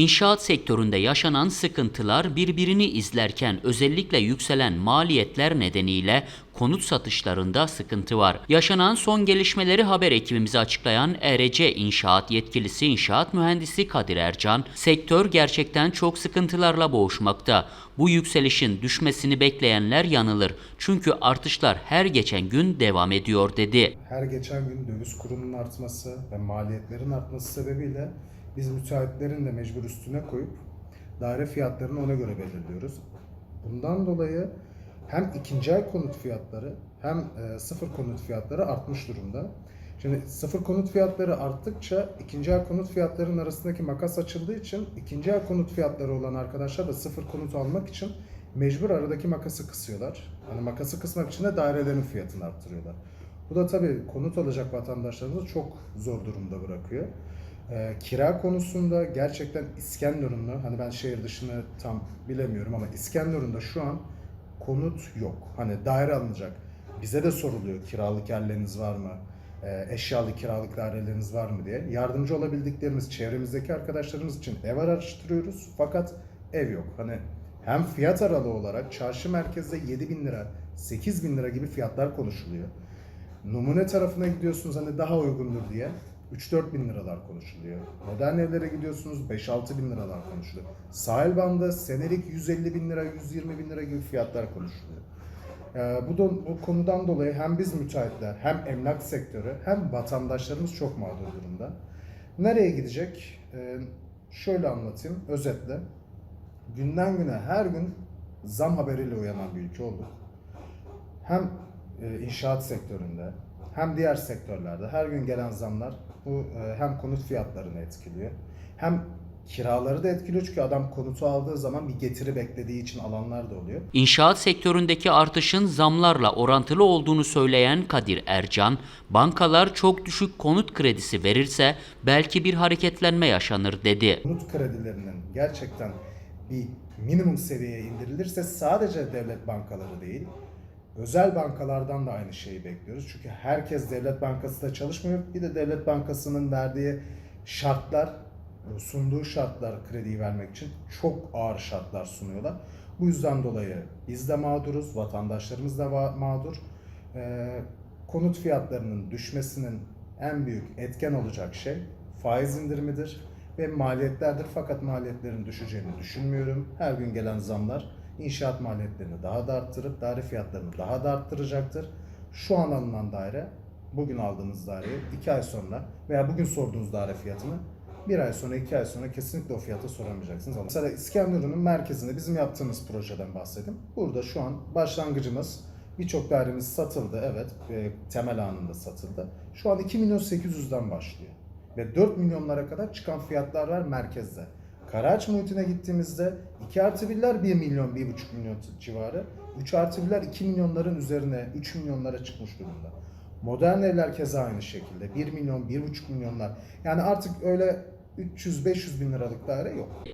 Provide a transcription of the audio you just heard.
İnşaat sektöründe yaşanan sıkıntılar birbirini izlerken özellikle yükselen maliyetler nedeniyle konut satışlarında sıkıntı var. Yaşanan son gelişmeleri haber ekibimize açıklayan ERC İnşaat yetkilisi inşaat mühendisi Kadir Ercan, sektör gerçekten çok sıkıntılarla boğuşmakta. Bu yükselişin düşmesini bekleyenler yanılır. Çünkü artışlar her geçen gün devam ediyor dedi. her geçen gün döviz kurunun artması ve maliyetlerin artması sebebiyle biz müteahhitlerin de mecbur üstüne koyup daire fiyatlarını ona göre belirliyoruz. Bundan dolayı hem ikinci el konut fiyatları hem e, sıfır konut fiyatları artmış durumda. Şimdi sıfır konut fiyatları arttıkça ikinci el konut fiyatlarının arasındaki makas açıldığı için ikinci el konut fiyatları olan arkadaşlar da sıfır konut almak için mecbur aradaki makası kısıyorlar. Hani makası kısmak için de dairelerin fiyatını arttırıyorlar. Bu da tabii konut alacak vatandaşlarımızı çok zor durumda bırakıyor. Ee, kira konusunda gerçekten İskenderun'da, hani ben şehir dışını tam bilemiyorum ama İskenderun'da şu an konut yok. Hani daire alınacak. Bize de soruluyor kiralık yerleriniz var mı? Ee, eşyalı kiralık daireleriniz var mı diye. Yardımcı olabildiklerimiz çevremizdeki arkadaşlarımız için ev araştırıyoruz. Fakat ev yok. Hani hem fiyat aralığı olarak çarşı merkezde 7 bin lira, 8 bin lira gibi fiyatlar konuşuluyor. Numune tarafına gidiyorsunuz hani daha uygundur diye 3-4 bin liralar konuşuluyor. Modern evlere gidiyorsunuz 5-6 bin liralar konuşuluyor. Sahil bandı senelik 150 bin lira, 120 bin lira gibi fiyatlar konuşuluyor. Ee, bu, da, bu konudan dolayı hem biz müteahhitler hem emlak sektörü hem vatandaşlarımız çok mağdur durumda. Nereye gidecek? Ee, şöyle anlatayım özetle. Günden güne her gün zam haberiyle uyanan bir ülke olduk hem e, inşaat sektöründe hem diğer sektörlerde her gün gelen zamlar bu e, hem konut fiyatlarını etkiliyor hem kiraları da etkiliyor çünkü adam konutu aldığı zaman bir getiri beklediği için alanlar da oluyor. İnşaat sektöründeki artışın zamlarla orantılı olduğunu söyleyen Kadir Ercan, bankalar çok düşük konut kredisi verirse belki bir hareketlenme yaşanır dedi. Konut kredilerinin gerçekten bir minimum seviyeye indirilirse sadece devlet bankaları değil özel bankalardan da aynı şeyi bekliyoruz. Çünkü herkes devlet bankasında çalışmıyor. Bir de devlet bankasının verdiği şartlar, sunduğu şartlar krediyi vermek için çok ağır şartlar sunuyorlar. Bu yüzden dolayı biz de mağduruz, vatandaşlarımız da mağdur. Ee, konut fiyatlarının düşmesinin en büyük etken olacak şey faiz indirimidir ve maliyetlerdir. Fakat maliyetlerin düşeceğini düşünmüyorum. Her gün gelen zamlar inşaat maliyetlerini daha da arttırıp daire fiyatlarını daha da arttıracaktır. Şu an alınan daire, bugün aldığınız daireyi 2 ay sonra veya bugün sorduğunuz daire fiyatını bir ay sonra, iki ay sonra kesinlikle o fiyata soramayacaksınız. Mesela İskenderun'un merkezinde bizim yaptığımız projeden bahsedeyim. Burada şu an başlangıcımız birçok dairemiz satıldı. Evet, e, temel anında satıldı. Şu an 2 milyon 800'den başlıyor. Ve 4 milyonlara kadar çıkan fiyatlar var merkezde. Karaağaç muhitine gittiğimizde 2 artı 1'ler 1 milyon, 1,5 milyon civarı. 3 artı 1'ler 2 milyonların üzerine, 3 milyonlara çıkmış durumda. Modern evler keza aynı şekilde. 1 milyon, 1,5 milyonlar. Yani artık öyle 300-500 bin liralık daire yok.